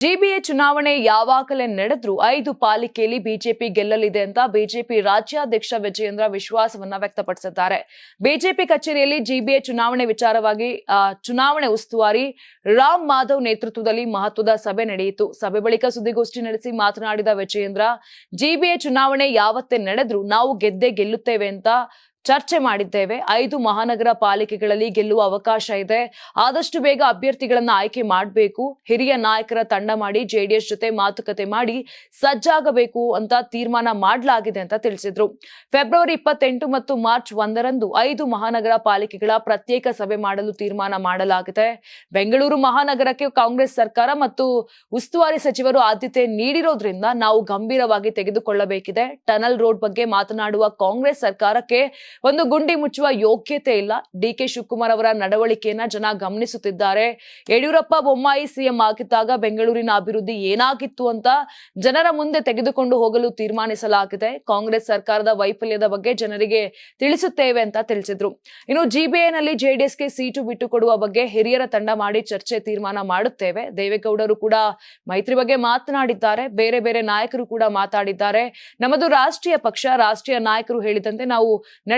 GBA ಚುನಾವಣೆ ಯಾವಾಗಲೇ ನಡೆದ್ರೂ ಐದು ಪಾಲಿಕೆಯಲ್ಲಿ ಬಿಜೆಪಿ ಗೆಲ್ಲಲಿದೆ ಅಂತ ಬಿಜೆಪಿ ರಾಜ್ಯಾಧ್ಯಕ್ಷ ವಿಜಯೇಂದ್ರ ವಿಶ್ವಾಸವನ್ನ ವ್ಯಕ್ತಪಡಿಸಿದ್ದಾರೆ. ಬಿಜೆಪಿ ಕಚೇರಿಯಲ್ಲಿ ಜಿಬಿಎ ಚುನಾವಣೆ ವಿಚಾರವಾಗಿ ಚುನಾವಣೆ ಉಸ್ತುವಾರಿ ರಾಮ್ ಮಾಧವ್ ನೇತೃತ್ವದಲ್ಲಿ ಮಹತ್ವದ ಸಭೆ ನಡೆಯಿತು. ಸಭೆ ಬಳಿಕ ಸುದ್ದಿಗೋಷ್ಠಿ ನಡೆಸಿ ಮಾತನಾಡಿದ ವಿಜಯೇಂದ್ರ ಜಿಬಿಎ ಚುನಾವಣೆ ಯಾವತ್ತೇ ನಡೆದ್ರೂ ನಾವು ಗೆದ್ದೇ ಗೆಲ್ಲುತ್ತೇವೆ ಅಂತ ಚರ್ಚೆ ಮಾಡಿದ್ದೇವೆ. ಐದು ಮಹಾನಗರ ಪಾಲಿಕೆಗಳಲ್ಲಿ ಗೆಲ್ಲುವ ಅವಕಾಶ ಇದೆ. ಆದಷ್ಟು ಬೇಗ ಅಭ್ಯರ್ಥಿಗಳನ್ನ ಆಯ್ಕೆ ಮಾಡಬೇಕು. ಹಿರಿಯ ನಾಯಕರ ತಂಡ ಮಾಡಿ, ಜೆಡಿಎಸ್ ಜೊತೆ ಮಾತುಕತೆ ಮಾಡಿ ಸಜ್ಜಾಗಬೇಕು ಅಂತ ತೀರ್ಮಾನ ಮಾಡಲಾಗಿದೆ ಅಂತ ತಿಳಿಸಿದ್ರು. ಫೆಬ್ರವರಿ ಇಪ್ಪತ್ತೆಂಟು ಮತ್ತು ಮಾರ್ಚ್ ಒಂದರಂದು ಐದು ಮಹಾನಗರ ಪಾಲಿಕೆಗಳ ಪ್ರತ್ಯೇಕ ಸಭೆ ಮಾಡಲು ತೀರ್ಮಾನ ಮಾಡಲಾಗಿದೆ. ಬೆಂಗಳೂರು ಮಹಾನಗರಕ್ಕೆ ಕಾಂಗ್ರೆಸ್ ಸರ್ಕಾರ ಮತ್ತು ಉಸ್ತುವಾರಿ ಸಚಿವರು ಆದ್ಯತೆ ನೀಡಿರೋದ್ರಿಂದ ನಾವು ಗಂಭೀರವಾಗಿ ತೆಗೆದುಕೊಳ್ಳಬೇಕಿದೆ. ಟನಲ್ ರೋಡ್ ಬಗ್ಗೆ ಮಾತನಾಡುವ ಕಾಂಗ್ರೆಸ್ ಸರ್ಕಾರಕ್ಕೆ ಒಂದು ಗುಂಡಿ ಮುಚ್ಚುವ ಯೋಗ್ಯತೆ ಇಲ್ಲ. ಡಿ ಕೆ ಶಿವಕುಮಾರ್ ಅವರ ನಡವಳಿಕೆಯನ್ನ ಜನ ಗಮನಿಸುತ್ತಿದ್ದಾರೆ. ಯಡಿಯೂರಪ್ಪ ಬೊಮ್ಮಾಯಿ ಸಿಎಂ ಆಗಿದ್ದಾಗ ಬೆಂಗಳೂರಿನ ಅಭಿವೃದ್ಧಿ ಏನಾಗಿತ್ತು ಅಂತ ಜನರ ಮುಂದೆ ತೆಗೆದುಕೊಂಡು ಹೋಗಲು ತೀರ್ಮಾನಿಸಲಾಗಿದೆ. ಕಾಂಗ್ರೆಸ್ ಸರ್ಕಾರದ ವೈಫಲ್ಯದ ಬಗ್ಗೆ ಜನರಿಗೆ ತಿಳಿಸುತ್ತೇವೆ ಅಂತ ತಿಳಿಸಿದ್ರು. ಇನ್ನು ಜಿಬಿಎನಲ್ಲಿ ಜೆಡಿಎಸ್ಗೆ ಸೀಟು ಬಿಟ್ಟುಕೊಡುವ ಬಗ್ಗೆ ಹಿರಿಯರ ತಂಡ ಮಾಡಿ ಚರ್ಚೆ ತೀರ್ಮಾನ ಮಾಡುತ್ತೇವೆ. ದೇವೇಗೌಡರು ಕೂಡ ಮೈತ್ರಿ ಬಗ್ಗೆ ಮಾತನಾಡಿದ್ದಾರೆ. ಬೇರೆ ಬೇರೆ ನಾಯಕರು ಕೂಡ ಮಾತಾಡಿದ್ದಾರೆ. ನಮ್ಮದು ರಾಷ್ಟ್ರೀಯ ಪಕ್ಷ, ರಾಷ್ಟ್ರೀಯ ನಾಯಕರು ಹೇಳಿದಂತೆ ನಾವು